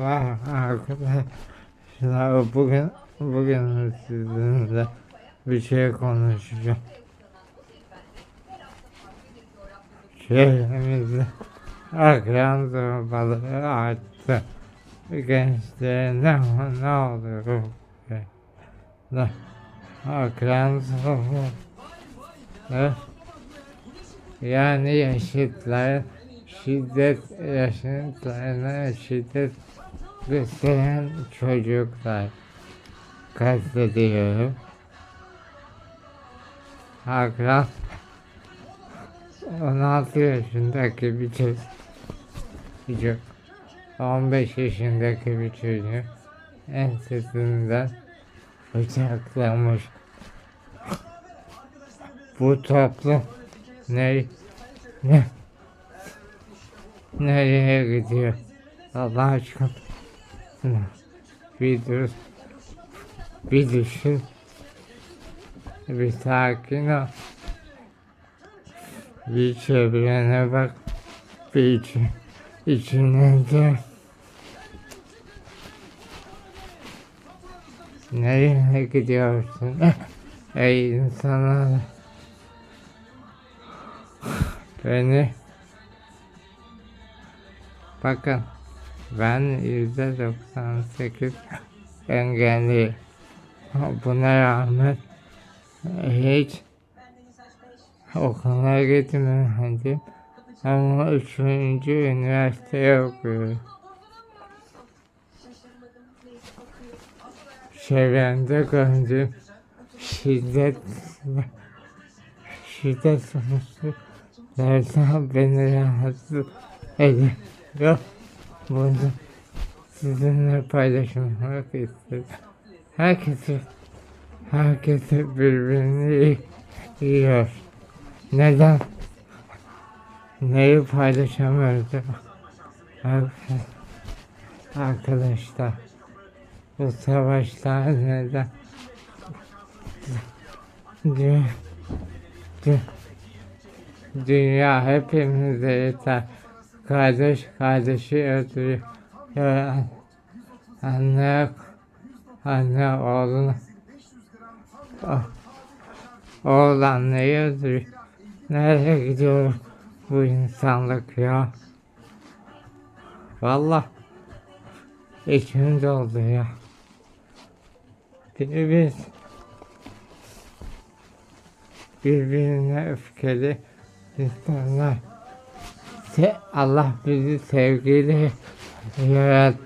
Vah arkadaşlar bugün bugün sizinle bir şey konuşacağım. Şehrimizde akran zorbalığı arttı. Gençlere ne, ne oluyor? Akran zorbalığı. Yani yaşıtlar şiddet yaşıtlarına şiddet gösteren çocuklar kastediyorum. Hakan 16 yaşındaki bir çocuk 15 yaşındaki bir çocuk ensesinden bıçaklamış. Bu toplum ne ne nereye gidiyor? Allah aşkına bir düşün bir sakin ol. Bir çevrene bak. Bir içi, içine de. Nereye gidiyorsun? Ey insanlar. Beni. Bakın ben yüzde 98 engelli buna rağmen hiç okula gitmedim ama üçüncü üniversite okuyorum. Çevremde gördüğüm şiddet şiddet sonuçlu dersen beni rahatsız ediyor. Bunu sizinle paylaşmak istedim. Herkesi herkesi birbirini yiyor. Neden? Neyi paylaşamıyoruz? Arkadaşlar bu savaşlar neden? Dü dü dünya hepimize yeter. Kardeş kardeşi öldürüyor. Anne anne oğlunu oh, oğlan neyi öldürüyor? Nereye gidiyor bu insanlık ya? Valla içim doldu ya. Biz birbirine öfkeli insanlar. Allah bizi sevgiyle yarattı.